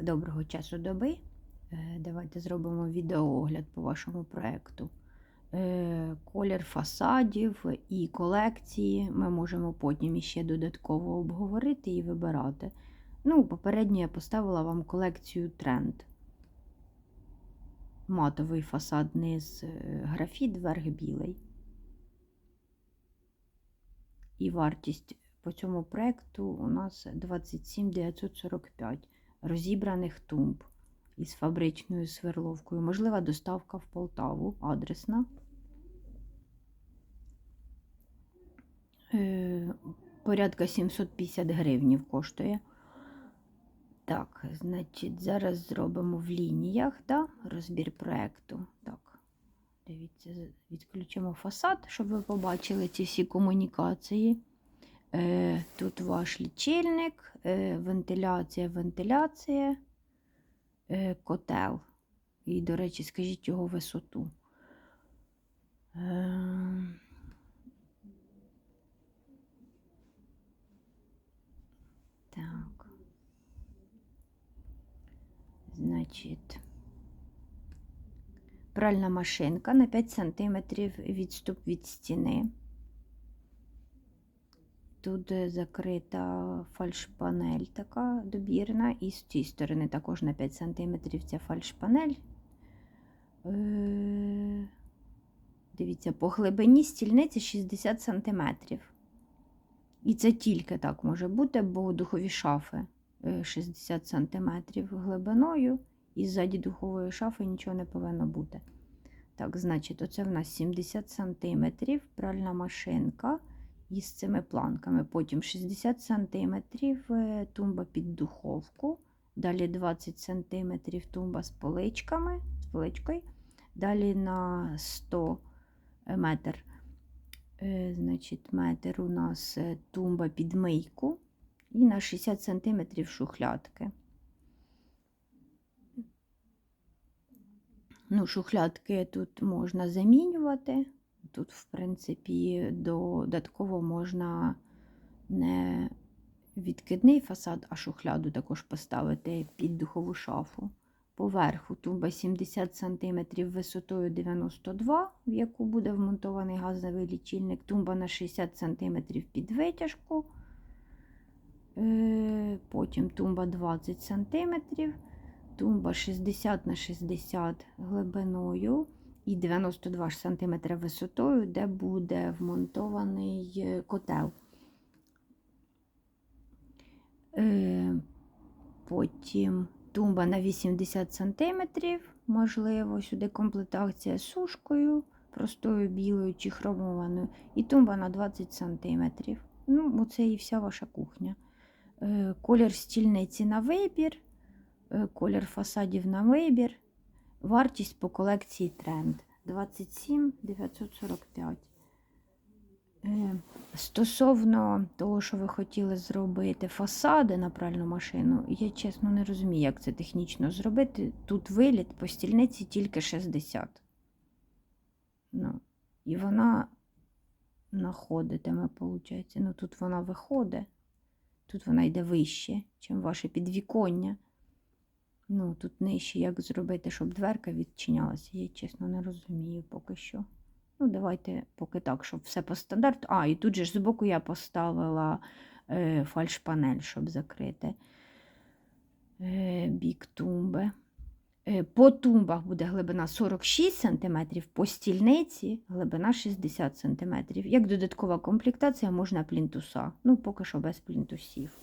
Доброго часу доби. Е, Давайте зробимо відеоогляд по вашому проєкту. Е, Колір фасадів і колекції ми можемо потім іще додатково обговорити і вибирати. Ну, попередньо я поставила вам колекцію тренд. Матовий фасад низ е, графіт, верх білий. І вартість по цьому проєкту у нас 27 945 розібраних тумб із фабричною сверловкою. Можлива доставка в Полтаву, адресна. Е, порядка 750 гривнів коштує. Так, значить, зараз зробимо в лініях да, розбір проєкту. Так, дивіться, відключимо фасад, щоб ви побачили ці всі комунікації. Е, Тут ваш лічильник, е, вентиляція, вентиляція, е, котел. І, до речі, скажіть його висоту. Так. Значить, пральна машинка на 5 см відступ від стіни. Тут е, закрита фальшпанель така добірна, і з цієї сторони також на 5 см ця фальшпанель. Е, Дивіться, по глибині стільниці 60 см. І це тільки так може бути, бо духові шафи е, 60 см глибиною, і ззаді духової шафи нічого не повинно бути. Так, значить, оце в нас 70 см пральна машинка із цими планками. Потім 60 см тумба під духовку. Далі 20 см тумба з поличками, з поличкою. Далі на 100 метр, е, значить, метр у нас е, тумба під мийку. І на 60 см шухлядки. Ну, шухлядки тут можна замінювати. Тут, в принципі, додатково можна не відкидний фасад, а шухляду також поставити під духову шафу. Поверху тумба 70 см висотою 92 в яку буде вмонтований газовий лічильник. Тумба на 60 см під витяжку. Е, Потім тумба 20 см, тумба 60 на 60 глибиною і 92 см висотою, де буде вмонтований е, котел. Е, Потім тумба на 80 см, можливо, сюди комплектація з сушкою, простою білою чи хромованою, і тумба на 20 см. Ну, оце і вся ваша кухня. Е, Колір стільниці на вибір, колір фасадів на вибір. Вартість по колекції тренд 27 945. Е, Стосовно того, що ви хотіли зробити фасади на пральну машину, я чесно не розумію, як це технічно зробити. Тут виліт по стільниці тільки 60. Ну, і вона находитиме, виходить. Ну, тут вона виходить, тут вона йде вище, ніж ваше підвіконня. Ну, тут нижче, як зробити, щоб дверка відчинялася, я чесно не розумію поки що. Ну, давайте поки так, щоб все по стандарту. А, і тут же ж збоку я поставила е, фальшпанель, щоб закрити е, бік тумби. Е, по тумбах буде глибина 46 см, по стільниці глибина 60 см. Як додаткова комплектація можна плінтуса. Ну, поки що без плінтусів.